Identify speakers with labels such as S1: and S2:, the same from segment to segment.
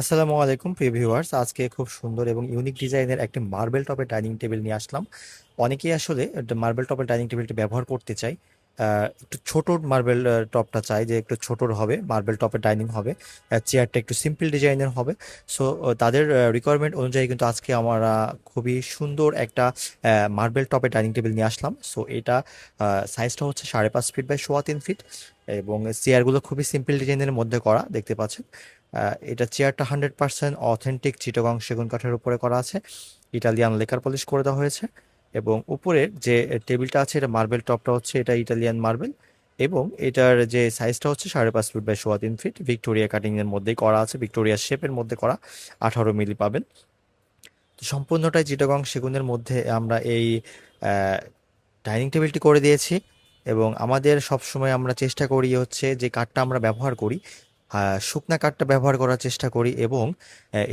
S1: আসসালামু আলাইকুম, প্রিয় ভিউয়ার্স। আজকে খুব সুন্দর এবং ইউনিক ডিজাইনের একটি মার্বেল টপের ডাইনিং টেবিল নিয়ে আসলাম। অনেকেই আসলে মার্বেল টপের ডাইনিং টেবিলটি ব্যবহার করতে চাই একটু ছোট মার্বেল টপটা চাই যে একটু ছোটর হবে মার্বেল টপের ডাইনিং হবে চেয়ারটা একটু সিম্পল ডিজাইনের হবে। সো তাদের রিকোয়ারমেন্ট অনুযায়ী কিন্তু আজকে আমরা খুবই সুন্দর একটা মার্বেল টপের ডাইনিং টেবিল নিয়ে আসলাম। সো, এটা সাইজটা হচ্ছে সাড়ে পাঁচ ফিট বাই সোয়া তিন ফিট এবং চেয়ারগুলো খুবই সিম্পল ডিজাইনের মধ্যে করা, দেখতে পাচ্ছেন। এটা চেয়ারটা হান্ড্রেড পার্সেন্ট অথেন্টিক চিটাগং সেগুন কাঠের উপরে করা আছে। ইটালিয়ান লেকার পলিশ করে দেওয়া হয়েছে। এবং উপরের যে টেবিলটা আছে, এটা মার্বেল টপটা হচ্ছে, এটা ইটালিয়ান মার্বেল। এবং এটার যে সাইজটা হচ্ছে সাড়ে পাঁচ ফিট বাই সোয়া তিন ফিট। ভিক্টোরিয়া কাটিং এর মধ্যেই করা আছে। ভিক্টোরিয়া শেপের মধ্যে করা আঠারো মিলি পাবেন। তো সম্পূর্ণটাই চিটাগং সেগুনের মধ্যে আমরা এই ডাইনিং টেবিলটি করে দিয়েছি। এবং আমাদের সবসময় আমরা চেষ্টা করি হচ্ছে যে কাঠটা আমরা ব্যবহার করি শুকনা কাঠটা ব্যবহার করার চেষ্টা করি এবং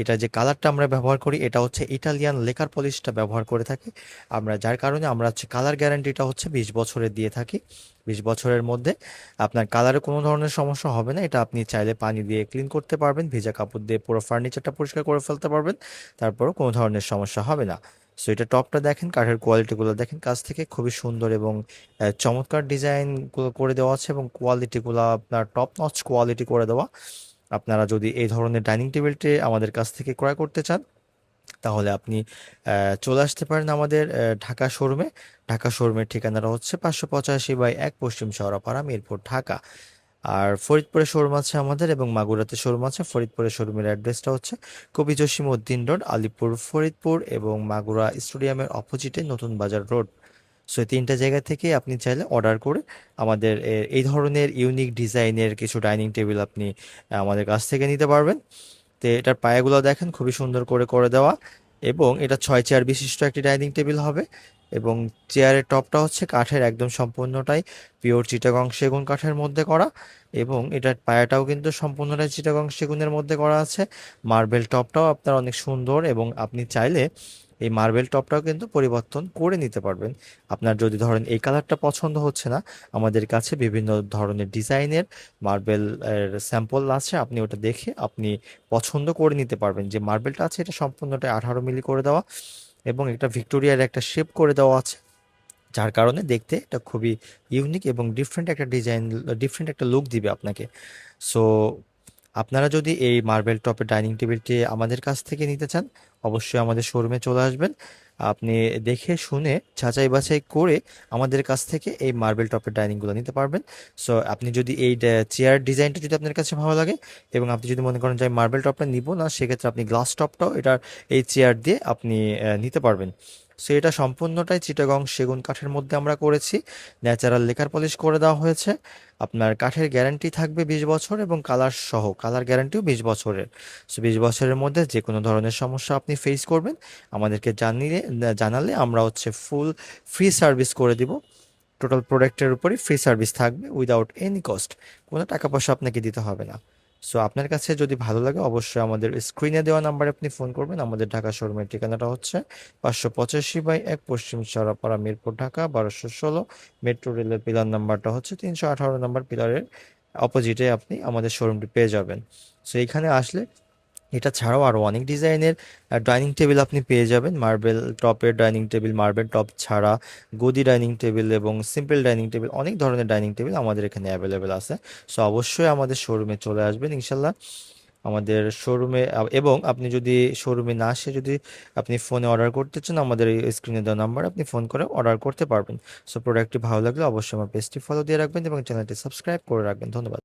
S1: এটা যে কালারটা আমরা ব্যবহার করি, এটা হচ্ছে ইটালিয়ান লেকার পলিশটা ব্যবহার করে থাকি। আমরা, যার কারণে আমরা হচ্ছে কালার গ্যারান্টিটা হচ্ছে বিশ বছরের দিয়ে থাকি। বিশ বছরের মধ্যে আপনার কালারে কোনো ধরনের সমস্যা হবে না। এটা আপনি চাইলে পানি দিয়ে ক্লিন করতে পারবেন, ভেজা কাপড় দিয়ে পুরো ফার্নিচারটা পরিষ্কার করে ফেলতে পারবেন, তারপরও কোনো ধরনের সমস্যা হবে না। সো এটা টপটা দেখেন, কাঠের কোয়ালিটিগুলো দেখেন, কাছ থেকে খুবই সুন্দর এবং চমৎকার ডিজাইনগুলো করে দেওয়া আছে এবং কোয়ালিটিগুলো আপনার টপ নচ কোয়ালিটি করে দেওয়া। আপনারা যদি এই ধরনের ডাইনিং টেবিলটি আমাদের কাছ থেকে ক্রয় করতে চান, তাহলে আপনি চলে আসতে পারেন আমাদের ঢাকা শোরুমে। ঢাকা শোরুমের ঠিকানাটা হচ্ছে পাঁচশো পঁচাশি বাই এক পশ্চিম শেওড়াপাড়া মিরপুর, ঢাকা। আর ফরিদপুরে শোরুম আছে আমাদের এবং মাগুরাতে শোরুম আছে। ফরিদপুরের শোরুমের অ্যাড্রেসটা হচ্ছে কবি জসিম উদ্দিন রোড, আলিপুর ফরিদপুর এবং মাগুরা স্টেডিয়ামের অপোজিটে নতুন বাজার রোড। সো এই তিনটা জায়গা থেকে আপনি চাইলে অর্ডার করে আমাদের এই ধরনের ইউনিক ডিজাইনের কিছু ডাইনিং টেবিল আপনি আমাদের কাছ থেকে নিতে পারবেন। তো এটার পায়াগুলো দেখেন, খুবই সুন্দর করে করে দেওয়া এবং এটা ছয় চেয়ার বিশিষ্ট একটি ডাইনিং টেবিল হবে। এবং চেয়ারের টপটা হচ্ছে কাঠের একদম সম্পূর্ণটাই পিওর চিটাগং সেগুন কাঠের মধ্যে করা এবং এটার পায়াটাও কিন্তু সম্পূর্ণটাই চিটাগং সেগুনের মধ্যে করা আছে। মার্বেল টপটাও আপনার অনেক সুন্দর এবং আপনি চাইলে এই মার্বেল টপটাও কিন্তু পরিবর্তন করে নিতে পারবেন। আপনার যদি ধরেন এই কালারটা পছন্দ হচ্ছে না, আমাদের কাছে বিভিন্ন ধরনের ডিজাইনের মার্বেল স্যাম্পল আছে, আপনি ওটা দেখে আপনি পছন্দ করে নিতে পারবেন। যে মার্বেলটা আছে, এটা সম্পূর্ণটা আঠারো মিলি করে দেওয়া। এবং একটা ভিক্টোরিয়ার একটা শেপ করে দেওয়া আছে। যার কারণে দেখতে এটা খুবই ইউনিক এবং ডিফারেন্ট একটা ডিজাইন ডিফারেন্ট একটা লুক দিবে আপনাকে। সো আপনারা যদি এই মার্বেল টপের ডাইনিং টেবিলটি আমাদের কাছ থেকে নিতে চান, অবশ্যই আমাদের শোরুমে চলে আসবেন। আপনি দেখে শুনে যাচাই বাছাই করে আমাদের কাছ থেকে এই মার্বেল টপের ডাইনিংগুলো নিতে পারবেন। সো আপনি যদি এই চেয়ার ডিজাইনটা যদি আপনার কাছে ভালো লাগে এবং আপনি যদি মনে করেন যে মার্বেল টপটা নিব না, সেক্ষেত্রে আপনি গ্লাস টপটাও এটার এই চেয়ার দিয়ে আপনি নিতে পারবেন। সো এটা সম্পূর্ণটাই চিটাগং সেগুন কাঠের মধ্যে আমরা করেছি। ন্যাচারাল লেকার পলিশ করে দেওয়া হয়েছে। আপনার কাঠের গ্যারান্টি থাকবে বিশ বছর এবং কালার সহ, কালার গ্যারান্টিও বিশ বছরের। সো বিশ বছরের মধ্যে যে কোনো ধরনের সমস্যা আপনি ফেস করবেন, আমাদেরকে জানিয়ে, জানালে আমরা হচ্ছে ফুল ফ্রি সার্ভিস করে দিব। টোটাল প্রোডাক্টের উপরই ফ্রি সার্ভিস থাকবে উইদাউট এনি কস্ট কোনো টাকা পয়সা আপনাকে দিতে হবে না। সো আপনার কাছে যদি ভালো লাগে, অবশ্যই আমাদের স্ক্রিনে দেওয়া নাম্বারে আপনি ফোন করবেন। আমাদের ঢাকা শোরুমের ঠিকানাটা হচ্ছে পাঁচশো পঁচাশি বাই এক পশ্চিম সরাপাড়া মিরপুর ঢাকা, বারোশো ষোলো মেট্রো রেলের পিলার নাম্বারটা হচ্ছে তিনশো আঠারো নাম্বার পিলারের অপোজিটে আপনি আমাদের শোরুমটি পেয়ে যাবেন। সো এখানে আসলে এটা ছাড়াও আরও অনেক ডিজাইনের ডাইনিং টেবিল আপনি পেয়ে যাবেন। মার্বেল টপের ডাইনিং টেবিল মার্বেল টপ ছাড়া গদি ডাইনিং টেবিল এবং সিম্পল ডাইনিং টেবিল অনেক ধরনের ডাইনিং টেবিল আমাদের এখানে অ্যাভেলেবেল আছে। সো অবশ্যই আমাদের শোরুমে চলে আসবেন ইনশাল্লাহ। আমাদের শোরুমে এবং আপনি যদি শোরুমে না আসে যদি আপনি ফোনে অর্ডার করতে চান, আমাদের এই স্ক্রিনে দেওয়া নাম্বার আপনি ফোন করে অর্ডার করতে পারবেন। সো প্রোডাক্টটি ভালো লাগলে অবশ্যই আমার পেজটি ফলো দিয়ে রাখবেন এবং চ্যানেলটি সাবস্ক্রাইব করে রাখবেন। ধন্যবাদ।